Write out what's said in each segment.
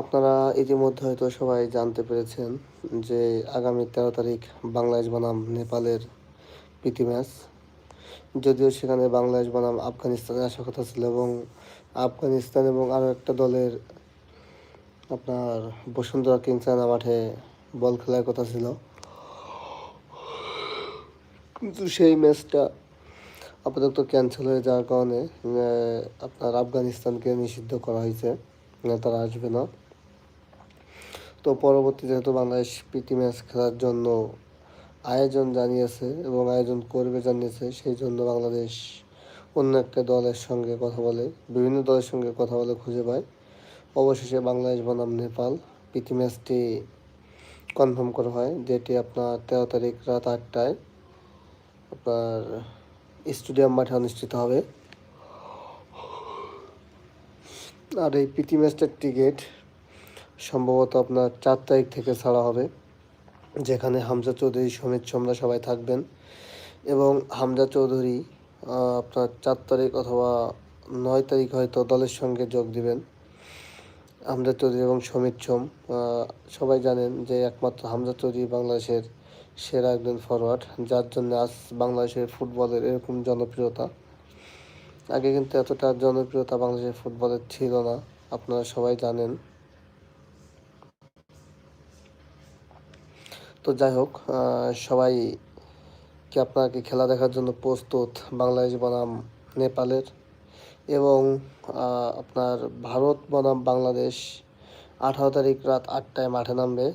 আপনারা ইতিমধ্যে হয়তো সবাই জানতে পেরেছেন যে আগামী তেরো তারিখ বাংলাদেশ বনাম নেপালের প্রীতি ম্যাচ। যদিও সেখানে বাংলাদেশ বনাম আফগানিস্তানে আসার কথা ছিল এবং আফগানিস্তান এবং আরও একটা দলের আপনার বসুন্ধরা কিংসানা মাঠে বল খেলার কথা ছিল। কিন্তু সেই ম্যাচটা আপাতত ক্যান্সেল হয়ে যাওয়ার কারণে আপনার আফগানিস্তানকে নিষিদ্ধ করা হয়েছে। তারা আসবে না। তো পরবর্তী যেহেতু বাংলাদেশ প্রীতি ম্যাচ খেলার জন্য আয়োজন জানিয়েছে এবং আয়োজন করবে জানিয়েছে, সেই জন্য বাংলাদেশ অন্য একটা দলের সঙ্গে কথা বলে, বিভিন্ন দলের সঙ্গে কথা বলে খুঁজে পায়। অবশেষে বাংলাদেশ বনাম নেপাল প্রীতি ম্যাচটি কনফার্ম করা হয়। যেটি আপনার তেরো তারিখ রাত আটটায় আপনার স্টেডিয়াম মাঠে অনুষ্ঠিত হবে। আর এই প্রীতি ম্যাচটার টিকিট সম্ভবত আপনার চার তারিখ থেকে ছাড়া হবে, যেখানে হামজা চৌধুরী সমিত সোমরা সবাই থাকবেন। এবং হামজা চৌধুরী আপনার চার তারিখ অথবা নয় তারিখ হয়তো দলের সঙ্গে যোগ দিবেন। হামজা চৌধুরী এবং সমিত সোম সবাই জানেন যে একমাত্র হামজা চৌধুরী বাংলাদেশের সেরা একজন ফরওয়ার্ড যার জন্য আজ বাংলাদেশের ফুটবলের এরকম জনপ্রিয়তা। আগে কিন্তু এতটা জনপ্রিয়তা বাংলাদেশের ফুটবলের ছিল না, আপনারা সবাই জানেন। তো যাই হোক সবাই কি আপনারা কি খেলা দেখার জন্য প্রস্তুত বাংলাদেশ বনাম নেপালের এবং আপনার ভারত বনাম বাংলাদেশ আঠারো তারিখ রাত আটটায় মাঠে নামবে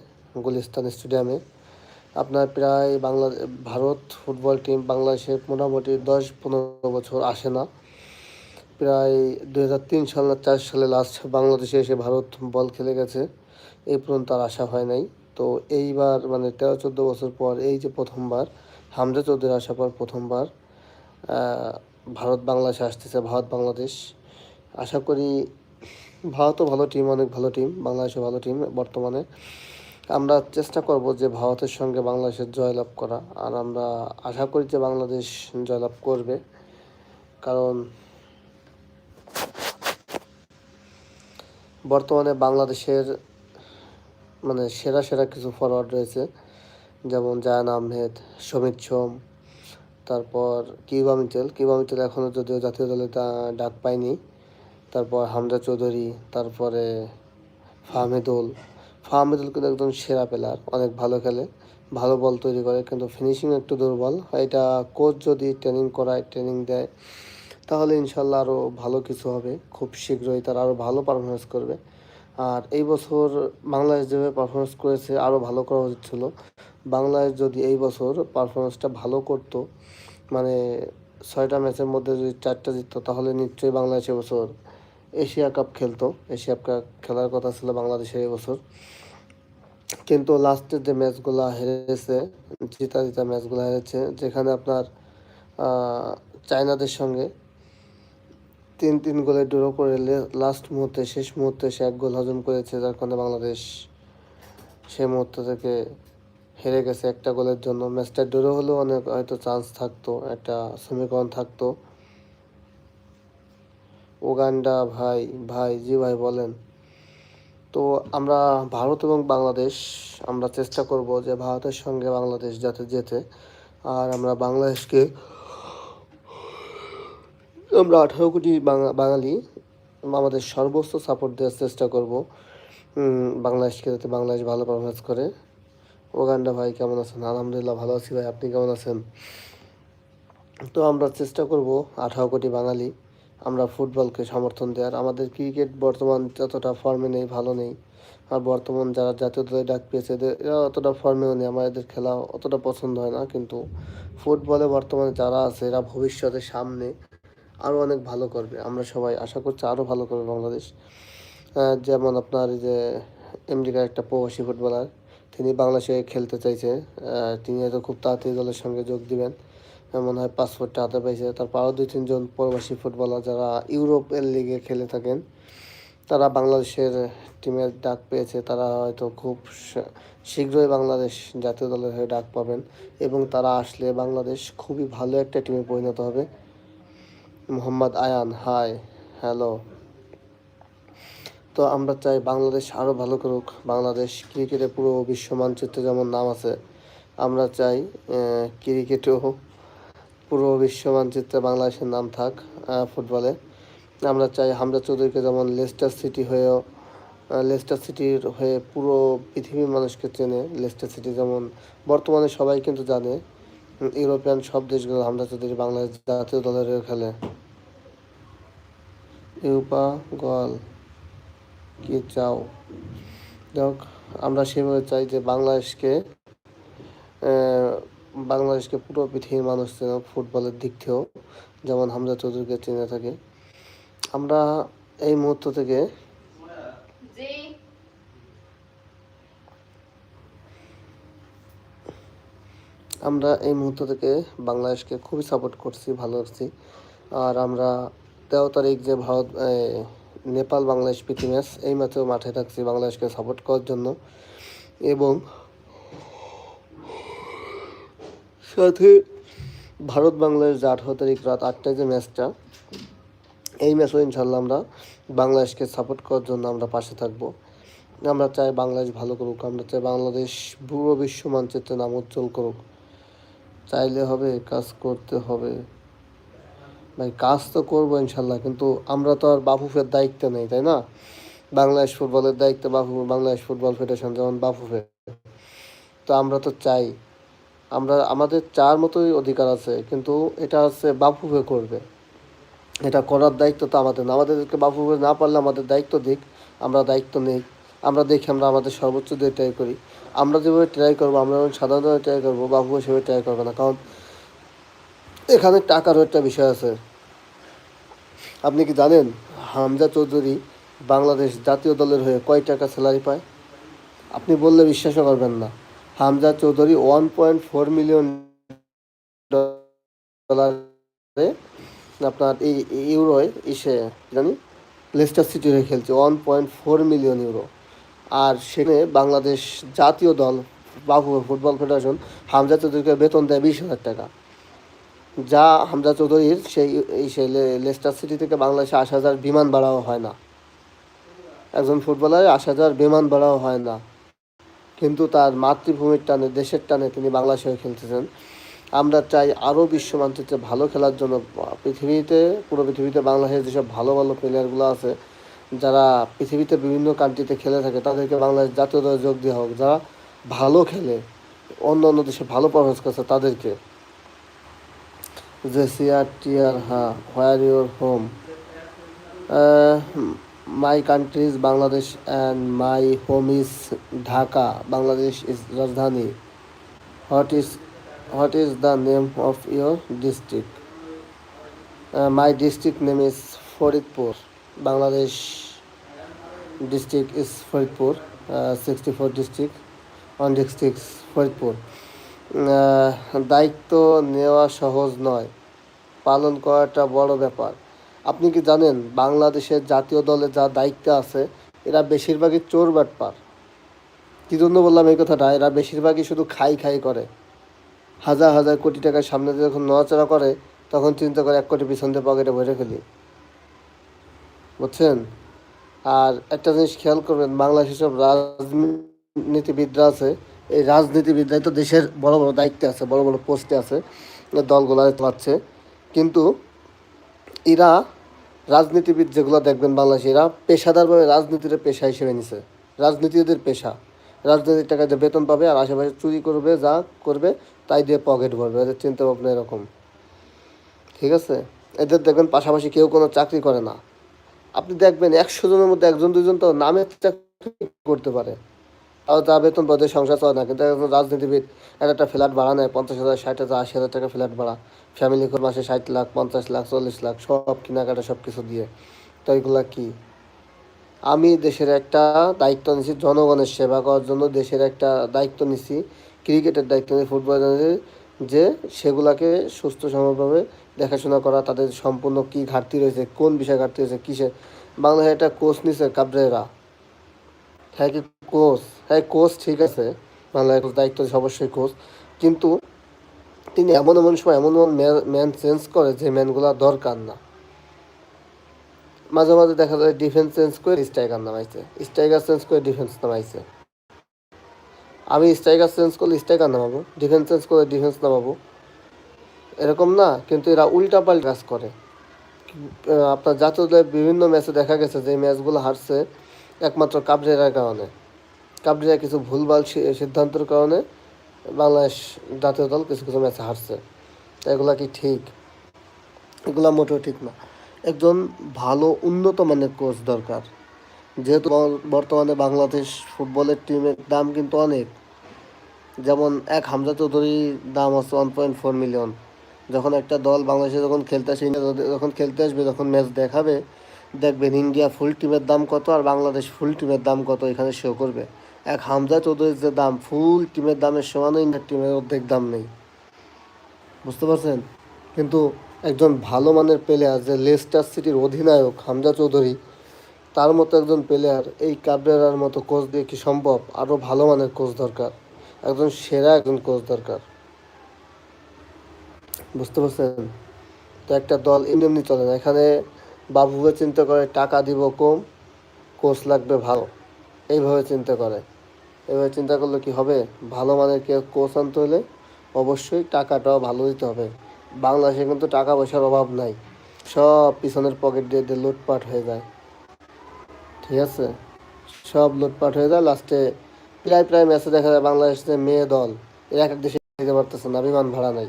গুলিস্তান স্টেডিয়ামে। আপনার প্রায় বাংলা, ভারত ফুটবল টিম বাংলাদেশের মোটামুটি দশ পনেরো বছর আসে না। প্রায় দু হাজার তিন সাল না চার সালে লাস্ট বাংলাদেশে এসে ভারত বল খেলে গেছে। এই পর্যন্ত আর আসা হয় নাই। তো এইবার মানে তেরো, চোদ্দ বছর পর এই যে প্রথমবার, হামজা চৌধুরী আসার পর প্রথমবার ভারত বাংলাদেশে আসতেছে, ভারত বাংলাদেশ। আশা করি ভারতও ভালো টিম অনেক ভালো টিম বাংলাদেশও ভালো টিম বর্তমানে। আমরা চেষ্টা করব যে ভারতের সঙ্গে বাংলাদেশের জয়লাভ করা, আর আমরা আশা করি যে বাংলাদেশ জয়লাভ করবে। কারণ বর্তমানে বাংলাদেশের মানে সেরা সেরা কিছু ফরওয়ার্ড রয়েছে। যেমন জায়ান আহমেদ, সমিত সোম, তারপর কিউবা মিটেল কিউবা মিটেল এখনও যদিও জাতীয় দলে ডাক পায়নি। তারপর হামজা চৌধুরী, তারপরে ফাহমেদুল। ফাহমেদুল কিন্তু একদম সেরা প্লেয়ার অনেক ভালো খেলে, ভালো বল তৈরি করে, কিন্তু ফিনিশিং একটু দুর্বল। এটা কোচ যদি ট্রেনিং করায় ট্রেনিং দেয়, তাহলে ইনশাল্লাহ আরও ভালো কিছু হবে। খুব শীঘ্রই তারা আরও ভালো পারফরমেন্স করবে। আর এই বছর বাংলাদেশ যেভাবে পারফরমেন্স করেছে, আরও ভালো করা উচিত ছিল বাংলাদেশ যদি এই বছর পারফরমেন্সটা ভালো করতো মানে ছয়টা ম্যাচের মধ্যে যদি চারটা জিততো, তাহলে নিশ্চয়ই বাংলাদেশ এবছর এশিয়া কাপ খেলতো। এশিয়া কাপ খেলার কথা ছিল বাংলাদেশের এবছর কিন্তু লাস্টের যে ম্যাচগুলো হেরেছে, জিতা জিতা ম্যাচগুলো হেরেছে, যেখানে আপনার চায়নাদের সঙ্গে তিন তিন গোলে ড্র করে লাস্ট মুহূর্তে, শেষ মুহূর্তে সে এক গোল হজম করেছে, যার কারণে বাংলাদেশ সেই মুহূর্ত থেকে হেরে গেছে একটা গোলের জন্য। ম্যাচটা ড্র হলেও অনেক হয়তো চান্স থাকতো, একটা সমীকরণ থাকতো। উগান্ডা ভাই ভাই, জি ভাই বলেন। তো আমরা ভারত এবং বাংলাদেশ, আমরা চেষ্টা করব যে ভারতের সঙ্গে বাংলাদেশ যাতে যেতে আর আমরা বাংলাদেশকে আমরা আঠারো কোটি বাঙা- বাঙালি, আমাদের সর্বোচ্চ সাপোর্ট দেওয়ার চেষ্টা করব। বাংলাদেশকে যাতে বাংলাদেশ ভালো পারফরমেন্স করে। ওগান্ডা ভাই কেমন আছেন? আলহামদুলিল্লাহ ভালো আছি ভাই, আপনি কেমন আছেন? তো আমরা চেষ্টা করব আঠারো কোটি বাঙালি, আমরা ফুটবলকে সমর্থন দেওয়ার। আমাদের ক্রিকেট বর্তমান যতটা ফর্মে নেই, ভালো নেই। আর বর্তমান যারা জাতীয় দলে ডাক পেয়েছে এরা অতটা ফর্মেও নেই। আমার এদের খেলা অতটা পছন্দ হয় না, কিন্তু ফুটবলে বর্তমানে যারা আছে, এরা ভবিষ্যতে সামনে আরও অনেক ভালো করবে। আমরা সবাই আশা করছি আরও ভালো করবে বাংলাদেশ। যেমন আপনার এই যে আমেরিকার একটা প্রবাসী ফুটবলার, তিনি বাংলাদেশে খেলতে চাইছে। তিনি হয়তো খুব তাড়াতাড়ি দলের সঙ্গে যোগ দিবেন। মনে হয় পাসপোর্টটা হাতে পাইছে। তারপর আরও দুই তিনজন প্রবাসী ফুটবলার যারা ইউরোপের লিগে খেলে থাকেন, তারা বাংলাদেশের টিমের ডাক পেয়েছে। তারা হয়তো খুব শীঘ্রই বাংলাদেশ জাতীয় দলের হয়ে ডাক পাবেন এবং তারা আসলে বাংলাদেশ খুবই ভালো একটা টিমে পরিণত হবে। Mohammad Ayan, hi, hello. তো আমরা চাই বাংলাদেশ আরও ভালো করুক। বাংলাদেশ ক্রিকেটে পুরো বিশ্ব মানচিত্রে যেমন নাম আছে, আমরা চাই ক্রিকেটেও পুরো বিশ্ব মানচিত্রে বাংলাদেশের নাম থাক ফুটবলে। আমরা চাই হামজা চৌধুরীকে যেমন লেস্টার সিটি হয়েও লেস্টার সিটির হয়ে পুরো পৃথিবীর মানুষকে চেনে। লেস্টার সিটি যেমন বর্তমানে সবাই কিন্তু জানে, ইউরোপিয়ান সব দেশগুলো হামজা চৌধুরী বাংলাদেশ জাতীয় দলের খেলে। ইউপা গল কি চাও? যাই আমরা সেভাবে চাই যে বাংলাদেশকে বাংলাদেশকে পুরো পৃথিবীর মানুষ চেনে ফুটবলের দিক থেকেও, যেমন হামজা চৌধুরীকে চিনে থাকে। আমরা এই মুহূর্ত থেকে আমরা এই মুহূর্ত থেকে বাংলাদেশকে খুবই সাপোর্ট করছি, ভালো আর আমরা তেরো তারিখ যে ভারত নেপাল, বাংলাদেশ প্রীতি ম্যাচ, এই ম্যাচেও মাঠে থাকছি বাংলাদেশকে সাপোর্ট করার জন্য। এবং সাথে ভারত, বাংলাদেশ যে আঠারো তারিখ রাত আটটায় যে ম্যাচটা, এই ম্যাচও ইনশাল্লাহ আমরা বাংলাদেশকে সাপোর্ট করার জন্য আমরা পাশে থাকব। আমরা চাই বাংলাদেশ ভালো করুক, আমরা চাই বাংলাদেশ পুরো বিশ্ব মানচিত্রে নাম উজ্জ্বল করুক। চাইলে হবে, কাজ করতে হবে। ভাই কাজ তো করব ইনশাল্লাহ, কিন্তু আমরা তো আর বাফুফের দায়িত্ব নেই, তাই না? বাংলাদেশ ফুটবলের দায়িত্ব বাফু, বাংলাদেশ ফুটবল ফেডারেশন যেমন বাফুফে তো আমরা তো চাই, আমরা, আমাদের চার মতোই অধিকার আছে, কিন্তু এটা হচ্ছে বাফুফে করবে। এটা করার দায়িত্ব তো আমাদের না, আমাদেরকে বাফুফে না পারলে আমাদের দায়িত্ব দিক, আমরা দায়িত্ব নেই। আমরা দেখি আমরা আমাদের সর্বোচ্চ দিয়ে ট্রাই করি। আমরা যেভাবে ট্রাই করব, আমরা যেমন সাধারণভাবে ট্রাই করব বাবু সেভাবে ট্রাই করবে না। কারণ এখানে টাকারও একটা বিষয় আছে। আপনি কি জানেন হামজা চৌধুরী বাংলাদেশ জাতীয় দলের হয়ে কয় টাকা স্যালারি পায়? আপনি বললে বিশ্বাসও করবেন না। Hamza Chowdhury one point four million ডলারে আপনার এই ইউরোয় ইসে জানি লেস্টার সিটি হয়ে খেলছে one point four million euro আর সেখানে বাংলাদেশ জাতীয় দল বাবু ফুটবল ফেডারেশন হামজা চৌধুরীকে বেতন দেয় বিশ হাজার টাকা। যা হামজা চৌধুরীর সেই, এই সেই লেস্টার সিটি থেকে বাংলাদেশে আশ হাজার বিমান ভাড়াও হয় না। একজন ফুটবলারের আশ হাজার বিমান ভাড়াও হয় না। কিন্তু তার মাতৃভূমির টানে, দেশের টানে তিনি বাংলাদেশে হয়ে খেলতেছেন। আমরা চাই আরও বিশ্ব মানচিত্রে ভালো খেলার জন্য, পৃথিবীতে, পুরো পৃথিবীতে বাংলাদেশের যেসব ভালো ভালো প্লেয়ারগুলো আছে, যারা পৃথিবীতে বিভিন্ন কান্ট্রিতে খেলে থাকে, তাদেরকে বাংলাদেশ জাতীয় দলে যোগ দেওয়া হোক, যারা ভালো খেলে অন্য অন্য দেশে ভালো পারফরমেন্স করছে, তাদেরকে জেসিয়া টিয়ার হা where your home my country is Bangladesh and my home is Dhaka Bangladesh is রাজধানী what is what is the name of your district my district name is Faridpur Bangladesh district is Faridpur sixty four district one district Faridpur ah, দায়িত্ব নেওয়া সহজ নয়। পালন করাটা বড় ব্যাপার। আপনি কি জানেন, বাংলাদেশের জাতীয় দলে যা দায়িত্ব আছে, এরা বেশিরভাগই চোর বাটপার। কী জন্য বললাম এই কথাটা? এরা বেশিরভাগই শুধু খাই খাই করে। হাজার হাজার কোটি টাকার সামনে যখন নড়াচড়া করে, তখন চিন্তা করে এক কোটি পিছন দিয়ে পকেটে ভরে ফেলি। বুঝছেন? আর একটা জিনিস খেয়াল করবেন বাংলাদেশের সব রাজনীতিবিদরা আছে এই রাজনীতিবিদরাই তো দেশের বড় বড় দায়িত্বে আছে, বড় বড় পোস্টে আছে দলগুলো পাচ্ছে কিন্তু এরা রাজনীতিবিদ যেগুলো দেখবেন বাংলাদেশে এরা পেশাদারভাবে রাজনীতির পেশা হিসেবে নিছে। রাজনীতিদের পেশা। রাজনীতির টাকা যে বেতন পাবে আর আশেপাশে চুরি করবে, যা করবে, তাই দিয়ে পকেট ভরবে। এদের চিন্তা ভাবনা এরকম। ঠিক আছে? এদের দেখবেন পাশাপাশি কেউ কোনো চাকরি করে না। আপনি দেখবেন একশো জনের মধ্যে একজন দুজন তো নামের চাকরি করতে পারে। তাও তা বেতন পদে সংসার চলে না, কিন্তু একজন রাজনীতিবিদ একটা একটা ফ্ল্যাট ভাড়া নেয়, পঞ্চাশ হাজার, ষাট হাজার, আশি হাজার টাকা ফ্ল্যাট ভাড়া। ফ্যামিলি করে মাসে ষাট লাখ, পঞ্চাশ লাখ, চল্লিশ লাখ, সব কেনাকাটা, সব কিছু দিয়ে। তো এগুলা কি? আমি দেশের একটা দায়িত্ব নিছি, জনগণের সেবা করার জন্য দেশের একটা দায়িত্ব নিছি, ক্রিকেটের দায়িত্ব নিয়ে ফুটবলের যে সেগুলাকে সুস্থ সমভাবে দেখাশোনা করা, তাদের সম্পূর্ণ কি ঘাটতি রয়েছে, কোন বিষয়ে ঘাটতি রয়েছে, কিসে। বাংলাদেশে একটা কোচ নিছে, কাবরেরা। হ্যাঁ কি কোচ? হ্যাঁ কোচ ঠিক আছে। বাংলাদেশ দায়িত্ব অবশ্যই কোচ। কিন্তু তিনি এমন এমন সময় এমন এমন ম্যান চেঞ্জ করে যে ম্যানগুলো দরকার না। মাঝে মাঝে দেখা যায় ডিফেন্স চেঞ্জ করে স্ট্রাইকার নামাইছে। স্ট্রাইকার চেঞ্জ করে ডিফেন্স নামাইছে। আমি স্ট্রাইকার চেঞ্জ করলে স্ট্রাইকার নামাবো ডিফেন্স চেঞ্জ করে ডিফেন্স নামাবো। এরকম না, কিন্তু এরা উল্টা পাল্টা কাজ করে। আপনার জাতীয় বিভিন্ন ম্যাচে দেখা গেছে যে ম্যাচগুলো হারছে। একমাত্র কাবরেরার কারণে। কাবরেরা কিছু ভুলভাল সিদ্ধান্তের কারণে বাংলাদেশ জাতীয় দল কিছু কিছু ম্যাচে হারছে। এগুলা কি ঠিক? এগুলা মোটেও ঠিক না। একজন ভালো, উন্নত মানের কোচ দরকার। যেহেতু বর- বর্তমানে বাংলাদেশ ফুটবলের টিমের দাম কিন্তু অনেক। যেমন এক হামজা চৌধুরীর দাম হচ্ছে ওয়ান পয়েন্ট ফোর মিলিয়ন যখন একটা দল বাংলাদেশে যখন খেলতে আসে যখন খেলতে আসবে, যখন ম্যাচ দেখাবে দেখবেন ইন্ডিয়া ফুল টিমের দাম কত আর বাংলাদেশ ফুল টিমের দাম কত এখানে শো করবে। এক হামজা চৌধুরীর যে দাম, ফুল টিমের দামের সমানও ইন্ডিয়ার টিমের অর্ধেক দাম নেই। বুঝতে পারছেন? কিন্তু একজন ভালো মানের প্লেয়ার যে লেস্টার সিটির অধিনায়ক হামজা চৌধুরী, তার মতো একজন প্লেয়ার এই কাবরেরার মতো কোচ দিয়ে কি সম্ভব? আরও ভালো মানের কোচ দরকার। একজন সেরা একজন কোচ দরকার। বুঝতে পারছেন? তো একটা দল এমনি চলে না। এখানে বাবুকে চিন্তা করে, টাকা দিব কম, কোচ লাগবে ভালো। এইভাবে চিন্তা করে। এইভাবে চিন্তা করলে কি হবে? ভালো মানের কেউ কোচ আনতে হলে অবশ্যই টাকাটাও ভালো দিতে হবে। বাংলাদেশে কিন্তু টাকা পয়সার অভাব নাই। সব পিছনের পকেট দিয়ে দিয়ে লুটপাট হয়ে যায়। ঠিক আছে? সব লুটপাট হয়ে যায়। লাস্টে প্রায় প্রায় ম্যাচে দেখা যায় বাংলাদেশের মেয়ে দল, এরা এক দেশে পারতেছে না, বিমান ভাড়া নাই।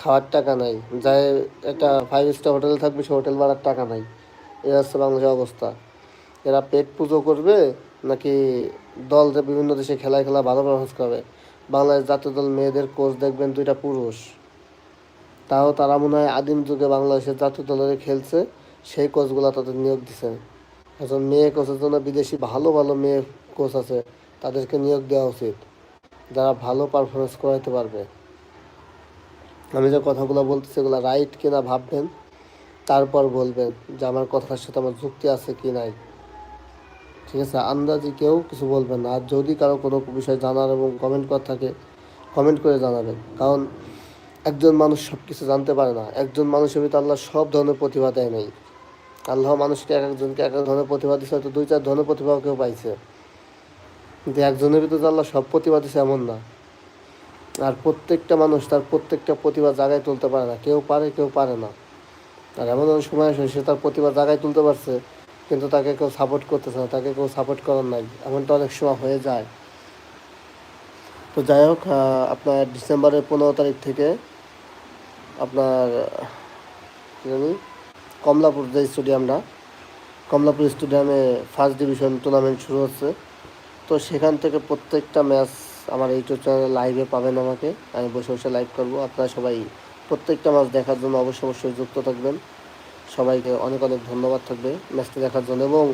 খাওয়ার টাকা নাই। যায় একটা ফাইভ স্টার হোটেলে থাকবে, সে হোটেল ভাড়ার টাকা নাই। এই হচ্ছে বাংলাদেশের অবস্থা। এরা পেট পুজো করবে, নাকি দল যে বিভিন্ন দেশে খেলায় খেলা ভালো পারফরমেন্স করবে? বাংলাদেশ জাতীয় দল মেয়েদের কোচ দেখবেন দুইটা পুরুষ। তাও তারা মনে হয় আদিম যুগে বাংলাদেশের জাতীয় দলের খেলছে, সেই কোচগুলো তাদের নিয়োগ দিছে। একজন মেয়ে কোচের জন্য বিদেশি ভালো ভালো মেয়ে কোচ আছে, তাদেরকে নিয়োগ দেওয়া উচিত। যারা ভালো পারফরমেন্স করাইতে পারবে। আমি যে কথাগুলো বলতেছি, এগুলো রাইট কিনা ভাববেন, তারপর বলবেন যে আমার কথার সাথে আমার যুক্তি আছে কি নাই। ঠিক আছে? আন্দাজি কেউ কিছু বলবেন না। আর যদি কারও কোনো বিষয় জানার এবং কমেন্ট করা থাকে কমেন্ট করে জানাবেন। কারণ একজন মানুষ সব কিছু জানতে পারে না। একজন মানুষের ভিতরে আল্লাহ সব ধরনের প্রতিভা দেয় নাই। আল্লাহ মানুষকে এক একজনকে এক এক ধরনের প্রতিভা দিচ্ছে হয়তো দুই চার ধরনের প্রতিভা কেউ পাইছে। কিন্তু একজনের ভিতরে আল্লাহ সব প্রতিভা দিচ্ছে এমন না। আর প্রত্যেকটা মানুষ তার প্রত্যেকটা প্রতিভা জায়গায় তুলতে পারে না। কেউ পারে কেউ পারে না। আর এমন অনেক সময় আসে, সে তার প্রতিভা জায়গায় তুলতে পারছে, কিন্তু তাকে কেউ সাপোর্ট করতেছে না, তাকে কেউ সাপোর্ট করার নাই। এমনটা অনেক সময় হয়ে যায়। তো যাই হোক আপনার ডিসেম্বরের পনেরো তারিখ থেকে আপনার জানি, কমলাপুর যে স্টেডিয়ামটা, কমলাপুর স্টেডিয়ামে ফার্স্ট ডিভিশন টুর্নামেন্ট শুরু হচ্ছে। তো সেখান থেকে প্রত্যেকটা ম্যাচ আমার ইউটিউব চ্যানেলে লাইভে পাবেন আমাকে। আমি বসে বসে লাইভ করব। আপনারা সবাই প্রত্যেকটা ম্যাচ দেখার জন্য অবশ্যই অবশ্যই যুক্ত থাকবেন। সবাইকে অনেক অনেক ধন্যবাদ থাকবে ম্যাচটি দেখার জন্য। এবং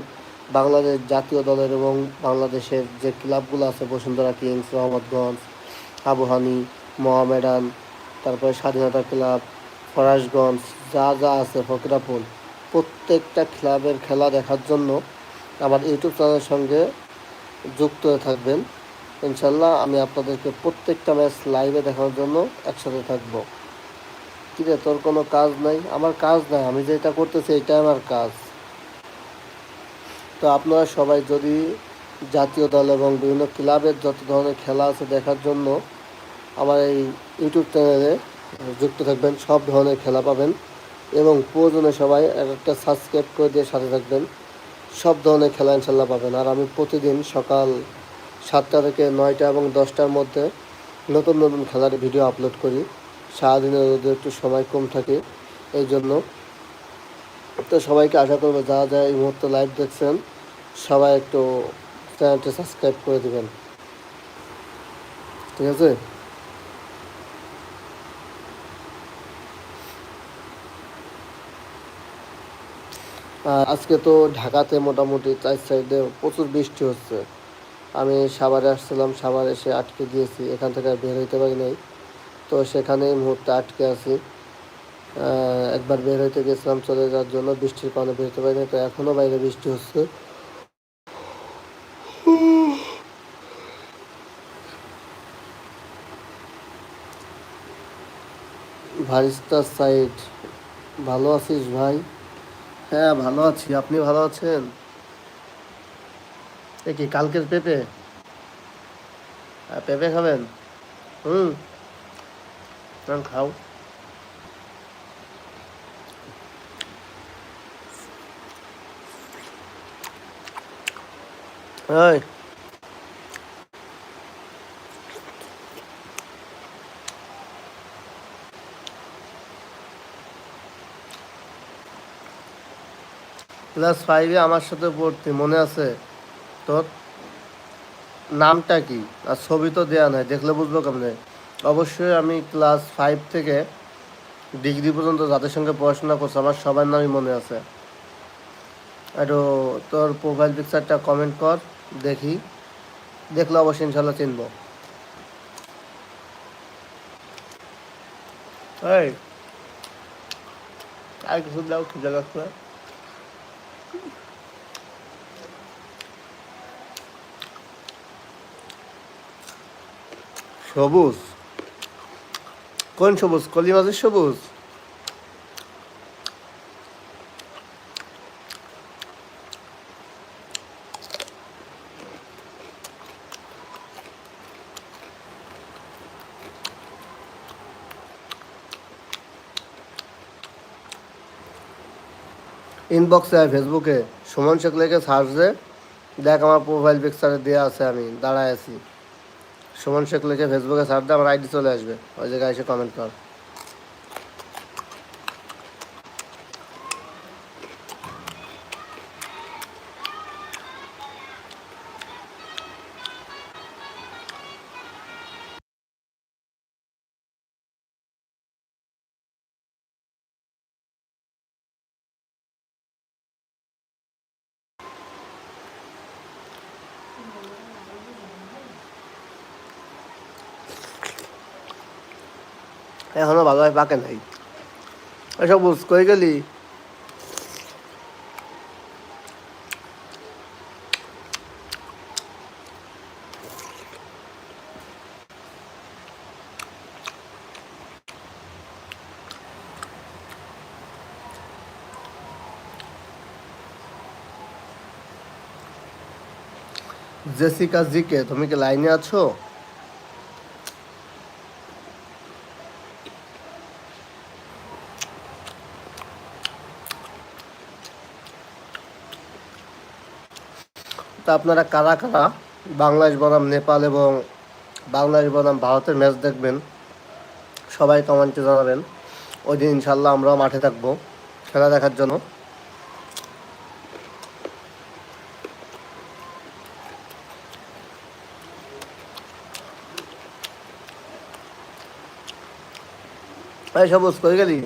বাংলাদেশ জাতীয় দলের এবং বাংলাদেশের যে ক্লাবগুলো আছে, বসুন্ধরা কিংস, রহমতগঞ্জ আবুহানি মোহামেডান তারপরে স্বাধীনতা ক্লাব, ফরাসগঞ্জ, যা যা আছে ফকরাপুল প্রত্যেকটা ক্লাবের খেলা দেখার জন্য আমার ইউটিউব চ্যানেলের সঙ্গে যুক্ত থাকবেন। ইনশাল্লাহ আমি আপনাদেরকে প্রত্যেকটা ম্যাচ লাইভে দেখানোর জন্য একসাথে থাকব। কিরে তোর কোনো কাজ নাই? আমার কাজ নাই, আমি যেটা করতেছি এটাই আমার কাজ। তো আপনারা সবাই যদি জাতীয় দল এবং বিভিন্ন ক্লাবের যত ধরনের খেলা আছে দেখার জন্য আমার এই ইউটিউব চ্যানেলে যুক্ত থাকবেন, সব ধরনের খেলা পাবেন এবং প্রয়োজনে সবাই এক একটা সাবস্ক্রাইব করে দিয়ে সাথে থাকবেন। সব ধরনের খেলা ইনশাল্লাহ পাবেন। আর আমি প্রতিদিন সকাল সাতটা থেকে নয়টা এবং দশটার মধ্যে নতুন নতুন খেলার ভিডিও আপলোড করি। সারাদিনের যদি একটু সময় কম থাকে, এই জন্য। তো সবাইকে আশা করব যারা যারা এই মুহূর্তে লাইভ দেখছেন, সবাই একটু চ্যানেলটি সাবস্ক্রাইব করে দেবেন। ঠিক আছে? আজকে তো ঢাকাতে মোটামুটি চার সাইডে প্রচুর বৃষ্টি হচ্ছে। আমি সাভারে আসছিলাম, সাভারে এসে আটকে গিয়েছি, এখান থেকে বের হইতে পারি নাই। তো সেখানে এই মুহূর্তে আটকে আছি। একবার বের হইতে গেছিলাম, চলে যাওয়ার জন্য বৃষ্টির কারণে বের হতে পারিনি তো এখনও বাইরে বৃষ্টি হচ্ছে। ভারিস্তার সাইড, ভালো আছিস ভাই? হ্যাঁ ভালো আছি। আপনি ভালো আছেন? এ কি, কালকের পেঁপে? পেঁপে খাবেন? হুম। খাও। ওই ক্লাস ফাইভে আমার সাথে পড়তি মনে আছে? তোর নামটা কি? আর ছবি তো দেওয়া নাই, দেখলে বুঝব কেমনে? অবশ্যই আমি ক্লাস ফাইভ থেকে ডিগ্রি পর্যন্ত যাদের সঙ্গে পড়াশোনা করছি, আমার সবার নামই মনে আছে। একটু তোর প্রোফাইল পিকচারটা কমেন্ট কর, দেখি। দেখলে অবশ্যই ইনশাল্লাহ চিনব। এই, আর কিছু দাও, খিদে লাগছে। সবুজ। কোন সবুজ? কলি মাছের সবুজ ইনবক্সে ফেসবুকে সুমন শেখ লেখে সার্চ দে। দেখ আমার প্রোফাইল পিকচারে দেওয়া আছে আমি। দাঁড়ায় আছি। সুমন শেখ লিখে ফেসবুকে সার্চ দে আমার আইডি চলে আসবে। ওই জায়গায় এসে কমেন্ট কর। ভালোভাবে পাকে নাই। এসব বুঝ কই গেলি? জেসিকা জিকে তুমি কি লাইনে আছো? আপনারা কারা কারা বাংলাদেশ বনাম নেপাল এবং বাংলাদেশ বনাম ভারতের ম্যাচ দেখবেন, সবাই কমেন্টে জানাবেন। ওই দিন ইনশাল্লাহ আমরাও মাঠে থাকব খেলা দেখার জন্য। এই সবুজ, কই গেলি?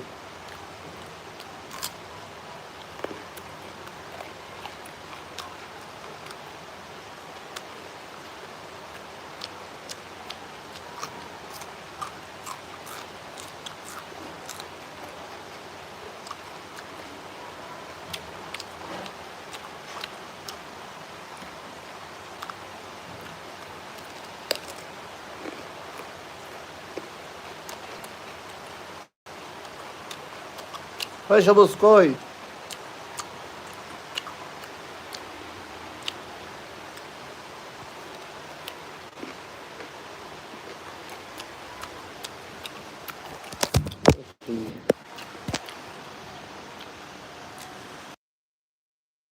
ওই সবুজ কই